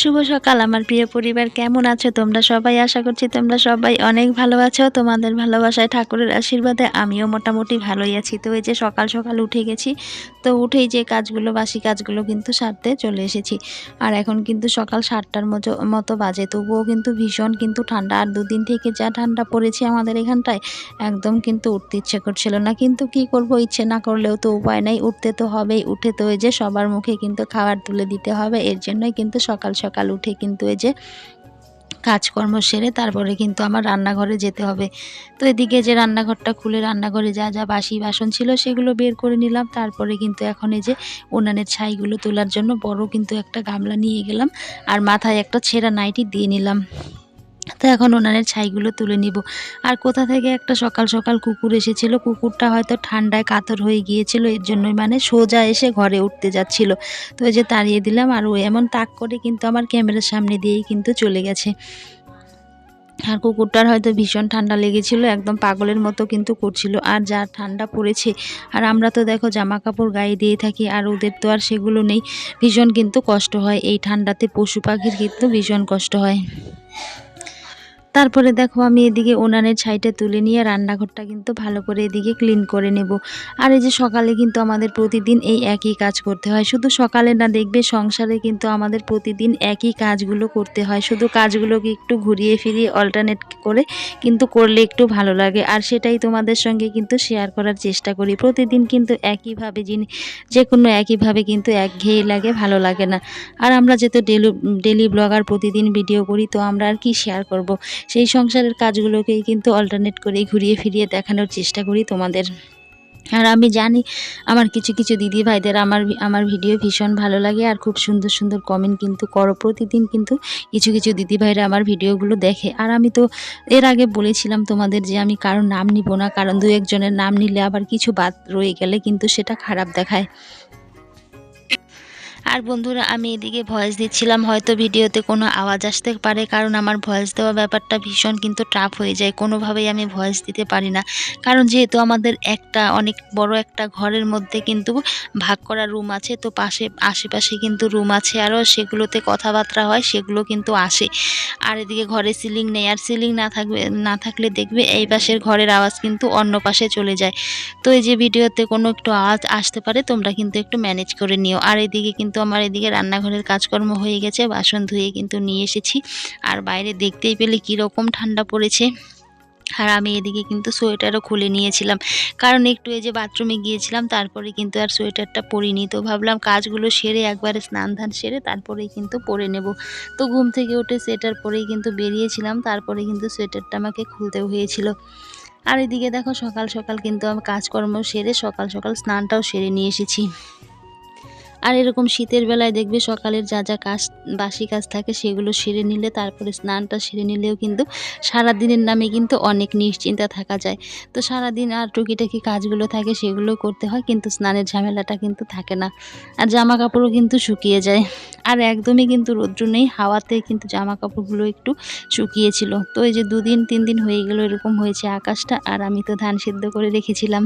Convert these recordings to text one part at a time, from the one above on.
শুভ সকাল, আমার প্রিয় পরিবার, কেমন আছো তোমরা সবাই? আশা করছি তোমরা সবাই অনেক ভালো আছো। তোমাদের ভালোবাসায়, ঠাকুরের আশীর্বাদে আমিও মোটামুটি ভালোই আছি। তো এই যে সকাল সকাল উঠে গেছি, তো উঠেই যে কাজগুলো, বাসি কাজগুলো কিন্তু সারতে চলে এসেছি। আর এখন কিন্তু সকাল সাতটার মতো মতো বাজে, তবুও কিন্তু ভীষণ কিন্তু ঠান্ডা। আর দুদিন থেকে যা ঠান্ডা পড়েছে আমাদের এখানটায়, একদম কিন্তু উঠতে ইচ্ছে করছিল না। কিন্তু কি করব, ইচ্ছে না করলেও তো উপায় নাই। উঠতে তো হবেই, উঠে তো এই যে সবার মুখে কিন্তু খাবার তুলে দিতে হবে। এর জন্যই কিন্তু সকাল সকাল উঠে কিন্তু এই যে কাজকর্ম সেরে তারপরে কিন্তু আমার রান্নাঘরে যেতে হবে। তো এদিকে যে রান্নাঘরটা খুলে রান্নাঘরে যা যা বাসি বাসন ছিল সেগুলো বের করে নিলাম। তারপরে কিন্তু এখন এই যে উনানের ছাইগুলো তোলার জন্য বড় কিন্তু একটা গামলা নিয়ে গেলাম। আর মাথায় একটা ছেঁড়া নাইটি দিয়ে নিলাম। তো এখন উনানের ছাইগুলো তুলে নিব। আর কোথা থেকে একটা সকাল সকাল কুকুর এসেছিল, কুকুরটা হয়তো ঠান্ডায় কাতর হয়ে গিয়েছিল, এর জন্যই মানে সোজা এসে ঘরে উঠতে যাচ্ছিল। তো এই যে তাড়িয়ে দিলাম, আর ও এমন তাক করে কিন্তু আমার ক্যামেরার সামনে দিয়েই কিন্তু চলে গেছে। আর কুকুরটার হয়তো ভীষণ ঠান্ডা লেগেছিল, একদম পাগলের মতো কিন্তু করছিল। আর যা ঠান্ডা পড়েছে, আর আমরা তো দেখো জামা কাপড় গায়ে দিয়ে থাকি, আর ওদের তো আর সেগুলো নেই। ভীষণ কিন্তু কষ্ট হয়, এই ঠান্ডাতে পশু পাখির কিন্তু ভীষণ কষ্ট হয়। তারপরে দেখো আমি এদিকে উনানের ছাইটা তুলে নিয়ে রান্নাঘরটা কিন্তু ভালো করে এদিকে ক্লিন করে নেব। আর এই যে সকালে কিন্তু আমাদের প্রতিদিন এই একই কাজ করতে হয়। শুধু সকালে না, দেখবে সংসারে কিন্তু আমাদের প্রতিদিন একই কাজগুলো করতে হয়। শুধু কাজগুলোকে একটু ঘুরিয়ে ফিরিয়ে অল্টারনেট করে কিন্তু করলে একটু ভালো লাগে। আর সেটাই তোমাদের সঙ্গে কিন্তু শেয়ার করার চেষ্টা করি। প্রতিদিন কিন্তু একইভাবে যিনি যে কোনো একইভাবে কিন্তু একঘেয়ে লাগে, ভালো লাগে না। আর আমরা যেহেতু ডেলি ডেলি ব্লগার প্রতিদিন ভিডিও করি, তো আমরা আর কি শেয়ার করব? সেই সংসারের কাজগুলোকেই কিন্তু অল্টারনেট করে ঘুরিয়ে ফিরিয়ে দেখানোর চেষ্টা করি তোমাদের। আর আমি জানি আমার কিছু কিছু দিদি ভাইদের আমার আমার ভিডিও ভীষণ ভালো লাগে আর খুব সুন্দর সুন্দর কমেন্ট কিন্তু করো। প্রতিদিন কিন্তু কিছু কিছু দিদি ভাইরা আমার ভিডিওগুলো দেখে। আর আমি তো এর আগে বলেছিলাম তোমাদের যে আমি কারোর নাম নিব না, কারণ দু একজনের নাম নিলে আবার কিছু বাদ রয়ে গেলে কিন্তু সেটা খারাপ দেখায়। আর বন্ধুরা, আমি এদিকে ভয়েস দিচ্ছিলাম, হয়তো ভিডিওতে কোনো আওয়াজ আসতে পারে, কারণ আমার ভয়েস দেওয়া ব্যাপারটা ভীষণ কিন্তু টাফ হয়ে যায়, কোনোভাবেই আমি ভয়েস দিতে পারি না। কারণ যেহেতু আমাদের একটা, অনেক বড় একটা ঘরের মধ্যে কিন্তু ভাগ করা রুম আছে, তো পাশে, আশেপাশে কিন্তু রুম আছে, আরও সেগুলোতে কথাবার্তা হয়, সেগুলো কিন্তু আসে। আর এদিকে ঘরে সিলিং নেই, আর সিলিং না থাকবে, না থাকলে দেখবে এই পাশের ঘরের আওয়াজ কিন্তু অন্য পাশে চলে যায়। তো এই যে ভিডিওতে কোনো একটু আওয়াজ আসতে পারে, তোমরা কিন্তু একটু ম্যানেজ করে নিও। আর এদিকে কিন্তু আমার এদিকে রান্নাঘরের কাজকর্ম হয়ে গেছে, বাসন ধুয়ে কিন্তু নিয়ে এসেছি। আর বাইরে দেখতেই পেলে কীরকম ঠান্ডা পড়েছে। আর আমি এদিকে কিন্তু সোয়েটারও খুলে নিয়েছিলাম। কারণ একটু এই যে বাথরুমে গিয়েছিলাম, তারপরে কিন্তু আর সোয়েটারটা পরিনি। তো ভাবলাম কাজগুলো সেরে একবারে স্নান ধান সেরে তারপরেই কিন্তু পরে নেব। তো ঘুম থেকে উঠে সোয়েটার পরেই কিন্তু বেরিয়েছিলাম, তারপরে কিন্তু সোয়েটারটা আমাকে খুলতে হয়েছিল। আর এদিকে দেখো সকাল সকাল কিন্তু আমি কাজকর্ম সেরে সকাল সকাল স্নানটাও সেরে নিয়ে এসেছি। আর এরকম শীতের বেলায় দেখবে সকালের যা যা কাজ, বাসি কাজ থাকে সেগুলো সেরে নিলে, তারপরে স্নানটা সেরে নিলেও কিন্তু সারা দিনের নামে কিন্তু অনেক নিশ্চিন্তা থাকা যায়। তো সারাদিন আর টুকিটাকি কাজগুলো থাকে সেগুলো করতে হয়, কিন্তু স্নানের ঝামেলাটা কিন্তু থাকে না। আর জামা কাপড়ও কিন্তু শুকিয়ে যায়। আর একদমই কিন্তু রৌদ্র নেই, হাওয়াতে কিন্তু জামা কাপড়গুলো একটু শুকিয়েছিল। তো এই যে দুদিন তিন দিন হয়ে গেল এরকম হয়েছে আকাশটা, আর আমি তো ধান সিদ্ধ করে রেখেছিলাম।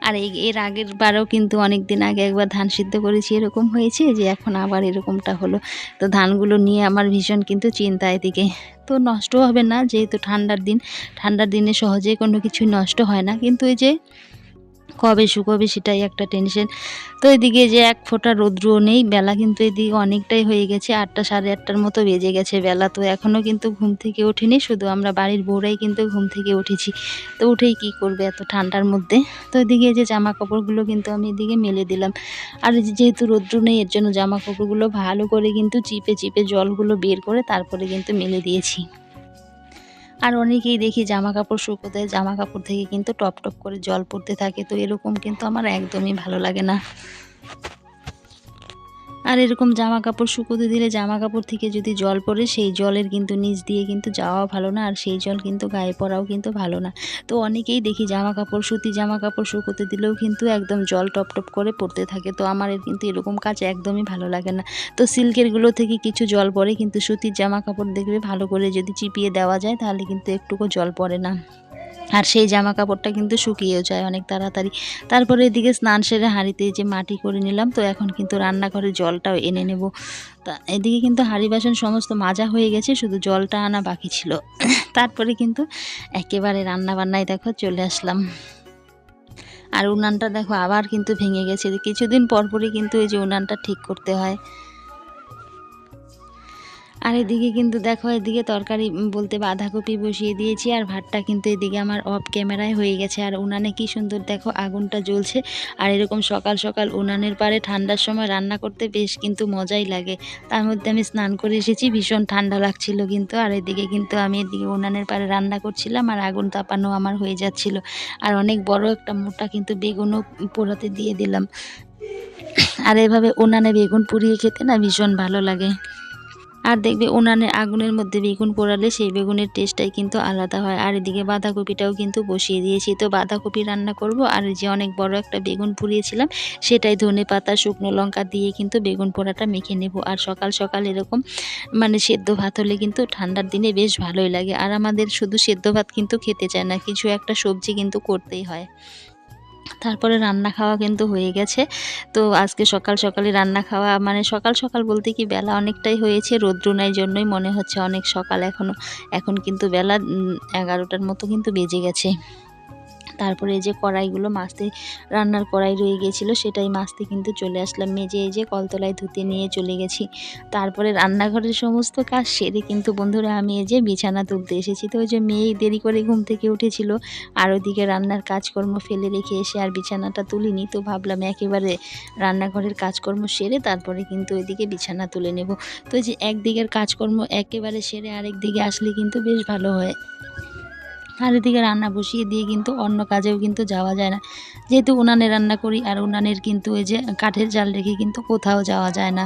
আর এই, এর আগের বারেও কিন্তু অনেক দিন আগে একবার ধান সিদ্ধ করেছি, এরকম হয়েছে যে এখন আবার এরকমটা হলো। তো ধানগুলো নিয়ে আমার ভীষণ কিন্তু চিন্তা এদিকে। তো নষ্ট হবে না, যেহেতু ঠান্ডার দিন, ঠান্ডার দিনে সহজে কোনো কিছু নষ্ট হয় না। কিন্তু এই যে কবে শুকোবে সেটাই একটা টেনশন তো এদিকে যে এক ফোঁটা রৌদ্রও নেই, বেলা কিন্তু এদিকে অনেকটাই হয়ে গেছে, আটটা সাড়ে আটটার মতো বেজে গেছে বেলা। তো এখনও কিন্তু ঘুম থেকে ওঠেনি, শুধু আমরা বাড়ির বউরাই কিন্তু ঘুম থেকে উঠেছি। তো উঠেই কি করবে এত ঠান্ডার মধ্যে? তো এদিকে যে জামা কাপড়গুলো কিন্তু আমি এদিকে মেলে দিলাম। আর যেহেতু রৌদ্র নেই, এর জন্য জামা কাপড়গুলো ভালো করে কিন্তু চিপে চিপে জলগুলো বের করে তারপরে কিন্তু মেলে দিয়েছি। আর অনেকেই দেখি জামা কাপড় শুকোতে জামা কাপড় থেকে কিন্তু টপ টপ করে জল পড়তে থাকে, তো এরকম কিন্তু আমার একদমই ভালো লাগে না। আর এরকম জামা কাপড় শুকোতে দিলে জামা কাপড় থেকে যদি জল পড়ে, সেই জলের কিন্তু নিচ দিয়ে কিন্তু যাওয়া ভালো না, আর সেই জল কিন্তু গায়ে পড়াও কিন্তু ভালো না। তো অনেকেই দেখি জামা কাপড় সুতি জামা কাপড় শুকোতে দিলেও কিন্তু একদম জল টপ টপ করে পড়তে থাকে। তো আমার কিন্তু এরকম কাজ একদমই ভালো লাগে না। তো সিল্কেরগুলো থেকে কিছু জল পড়ে, কিন্তু সুতির জামা কাপড় দেখবে ভালো করে যদি চিপিয়ে দেওয়া যায়, তাহলে কিন্তু একটুকু জল পড়ে না। আর সেই জামা কাপড়টা কিন্তু শুকিয়েও যায় অনেক তাড়াতাড়ি। তারপরে এদিকে স্নান সেরে হাঁড়িতে যে মাটি করে নিলাম, তো এখন কিন্তু রান্নাঘরে জলটাও এনে নেব। তা এদিকে কিন্তু হাঁড়ি বাসন সমস্ত মাজা হয়ে গেছে, শুধু জলটা আনা বাকি ছিল। তারপরে কিন্তু একেবারে রান্না বান্নায় দেখো চলে আসলাম। আর উনানটা দেখো আবার কিন্তু ভেঙে গেছে। কিছুদিন পরপরই কিন্তু এই যে উনানটা ঠিক করতে হয়। আর এদিকে কিন্তু দেখো, এদিকে তরকারি বলতে বাঁধাকপি বসিয়ে দিয়েছি আর ভাতটা কিন্তু এদিকে আমার অফ ক্যামেরায় হয়ে গেছে। আর উনানে কি সুন্দর দেখো আগুনটা জ্বলছে। আর এরকম সকাল সকাল উনানের পারে ঠান্ডার সময় রান্না করতে বেশ কিন্তু মজাই লাগে। তার মধ্যে আমি স্নান করে এসেছি, ভীষণ ঠান্ডা লাগছিল কিন্তু। আর এদিকে কিন্তু আমি এদিকে উনানের পারে রান্না করছিলাম আর আগুন তাপানো আমার হয়ে যাচ্ছিল। আর অনেক বড় একটা মোটা কিন্তু বেগুনও পোড়াতে দিয়ে দিলাম। আর এভাবে উনানে বেগুন পুড়িয়ে খেতে না ভীষণ ভালো লাগে। আর দেখবে উনানের আগুনের মধ্যে বেগুন পোড়ালে সেই বেগুনের টেস্টটাই কিন্তু আলাদা হয়। আর এদিকে বাঁধাকপিটাও কিন্তু বসিয়ে দিয়েছি। তো বাঁধাকপি রান্না করব। আর যে অনেক বড় একটা বেগুন পুড়িয়েছিলাম, সেটাই ধনে পাতা, শুকনো লঙ্কা দিয়ে কিন্তু বেগুন পোড়াটা মেখে নেব। আর সকাল সকাল এরকম মানে সেদ্ধ ভাত হলে কিন্তু ঠান্ডার দিনে বেশ ভালোই লাগে। আর আমাদের শুধু সেদ্ধ ভাত কিন্তু খেতে চায় না, কিছু একটা সবজি কিন্তু করতেই হয়। তারপরে রান্না খাওয়া কিন্তু হয়ে গেছে। তো আজকে সকাল সকালে রান্না খাওয়া মানে সকাল সকাল বলতে কি বেলা অনেকটাই হয়েছে রৌদ্র নাই জন্যই মনে হচ্ছে অনেক সকাল এখনও এখন কিন্তু বেলা এগারোটার মতো কিন্তু বেজে গেছে। তারপরে যে কড়াইগুলো মাছতে রান্নার কড়াই রয়ে গিয়েছিল সেটাই মাছতে কিন্তু চলে আসলাম। মেজে এই যে কলতলায় ধুতে নিয়ে চলে গেছি। তারপরে রান্নাঘরের সমস্ত কাজ সেরে কিন্তু বন্ধুরা আমি এই যে বিছানা তুলতে এসেছি। তো ওই যে মেয়ে দেরি করে ঘুম থেকে উঠেছিল, আর ওদিকে রান্নার কাজকর্ম ফেলে রেখে এসে আর বিছানাটা তুলিনি। তো ভাবলাম একেবারে রান্নাঘরের কাজকর্ম সেরে তারপরে কিন্তু ওইদিকে বিছানা তুলে নেব। তো যে একদিকের কাজকর্ম একেবারে সেরে আরেক দিকে আসলে কিন্তু বেশ ভালো হয়। আর এদিকে রান্না বসিয়ে দিয়ে কিন্তু অন্য কাজেও কিন্তু যাওয়া যায় না। যেহেতু উনানে রান্না করি আর উনানের কিন্তু ওই যে কাঠের জাল রেখে কিন্তু কোথাও যাওয়া যায় না।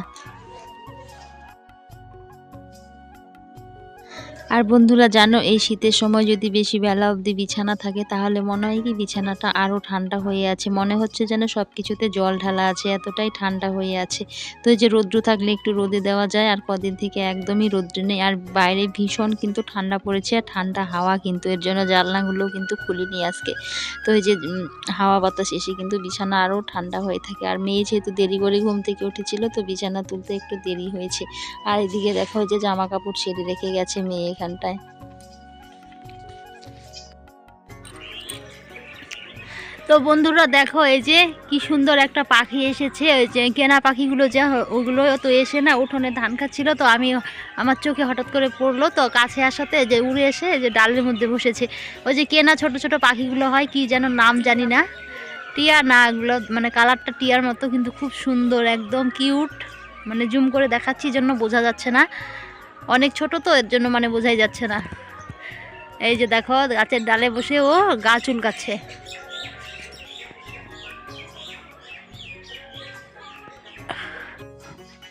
আর বন্ধুরা, জানো, এই শীতের সময় যদি বেশি বেলা অবধি বিছানা থাকে, তাহলে মনে হয় কি বিছানাটা আরও ঠান্ডা হয়ে আছে। মনে হচ্ছে যেন সব কিছুতে জল ঢালা আছে, এতটাই ঠান্ডা হয়ে আছে। তো এই যে রৌদ্র থাকলে একটু রোদে দেওয়া যায়, আর কদিন থেকে একদমই রৌদ্র নেই। আর বাইরে ভীষণ কিন্তু ঠান্ডা পড়েছে, আর ঠান্ডা হাওয়া কিন্তু, এর জন্য জানলাগুলো কিন্তু খুলিনি আজকে। তো এই যে হাওয়া বাতাস এসে কিন্তু বিছানা আরও ঠান্ডা হয়ে থাকে। আর মেয়ে যেহেতু দেরি করে ঘুম থেকে উঠেছিল, তো বিছানা তুলতে একটু দেরি হয়েছে। আর এদিকে দেখা যে জামা কাপড় ছেড়ে রেখে গেছে মেয়ে। এখানটায় তো বন্ধুরা দেখো, এই যে কি সুন্দর একটা পাখি এসেছে। ওই যে কেনা পাখিগুলো যা ওগুলো তো এসে না উঠোনে ধান খাচ্ছিল, তো আমি আমার চোখে হঠাৎ করে পড়ল, তো কাছে আসাতে যে উড়ে এসে যে ডালের মধ্যে বসেছে। ওই যে কেনা ছোট ছোট পাখিগুলো হয়, কি যেন নাম জানি না। টিয়া না, এগুলো মানে কালারটা টিয়ার মতো, কিন্তু খুব সুন্দর, একদম কিউট। মানে জুম করে দেখাচ্ছি জন্য বোঝা যাচ্ছে না। অনেক ছোট তো, এর জন্য মানে বোঝাই যাচ্ছে না। এই যে দেখো, গাছের ডালে বসে ও গা চুলকাচ্ছে।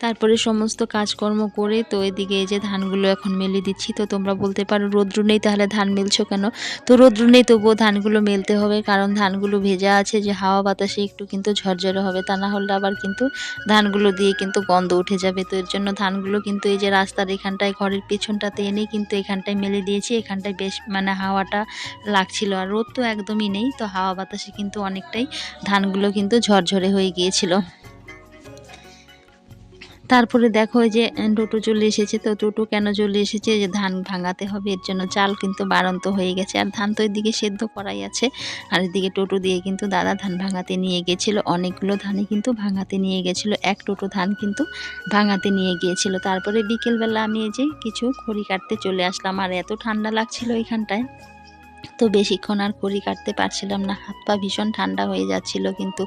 তারপরে সমস্ত কাজকর্ম করে তো এদিকে এই যে ধানগুলো এখন মেলে দিচ্ছি, তো তোমরা বলতে পারো রৌদ্র নেই, তাহলে ধান মেলছো কেন? তো রৌদ্র নেই, তবুও ধানগুলো মেলতে হবে, কারণ ধানগুলো ভেজা আছে, যে হাওয়া বাতাসে একটু কিন্তু ঝরঝরে হবে, তা না হলে আবার কিন্তু ধানগুলো দিয়ে কিন্তু গন্ধ উঠে যাবে। তো এর জন্য ধানগুলো কিন্তু এই যে রাস্তার এখানটায়, ঘরের পেছনটাতে এনে কিন্তু এখানটায় মেলে দিয়েছি, এখানটায় বেশ মানে হাওয়াটা লাগছিল, আর রোদ তো একদমই নেই, তো হাওয়া বাতাসে কিন্তু অনেকটাই ধানগুলো কিন্তু ঝরঝরে হয়ে গিয়েছিল। তারপরে দেখো যে টোটো চলে এসেছে। তো টোটো কেন চলে এসেছে? যে ধান ভাঙাতে হবে, এর জন্য চাল কিন্তু বাড়ন্ত হয়ে গেছে। আর ধান তো এদিকে সেদ্ধ করাই আছে। আর এদিকে টোটো দিয়ে কিন্তু দাদা ধান ভাঙাতে নিয়ে গেছিল। অনেকগুলো ধানে কিন্তু ভাঙাতে নিয়ে গেছিল। এক টোটো ধান কিন্তু ভাঙাতে নিয়ে গিয়েছিল। তারপরে বিকেলবেলা আমি এই যে কিছু খড়ি কাটতে চলে আসলাম। আর এত ঠান্ডা লাগছিল এখানটায়। তো বেশিক্ষণ আর খড়ি কাটতে পারছিলাম না। হাত পা ভীষণ ঠান্ডা হয়ে যাচ্ছিল কিন্তু।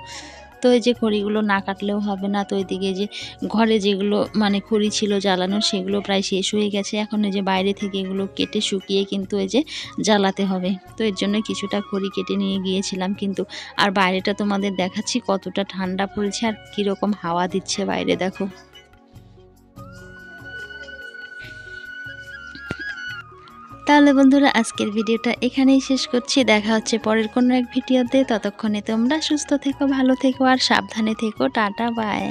তো এই যে খড়িগুলো না কাটলেও হবে না, তো এদিকে যে ঘরে যেগুলো মানে খড়ি ছিল জ্বালানো, সেগুলো প্রায় শেষ হয়ে গেছে। এখন এই যে বাইরে থেকে এগুলো কেটে শুকিয়ে কিন্তু এই যে জ্বালাতে হবে। তো এর জন্য কিছুটা খড়ি কেটে নিয়ে গিয়েছিলাম কিন্তু আর বাইরেটা তোমাদের দেখাচ্ছি কতটা ঠান্ডা পড়েছে আর কীরকম হাওয়া দিচ্ছে বাইরে, দেখো। তাহলে বন্ধুরা, আজকের ভিডিওটা এখানেই শেষ করছি। দেখা হচ্ছে পরের কোনো এক ভিডিওতে। ততক্ষণে তোমরা সুস্থ থেকো, ভালো থেকো আর সাবধানে থেকো। Tata, bye.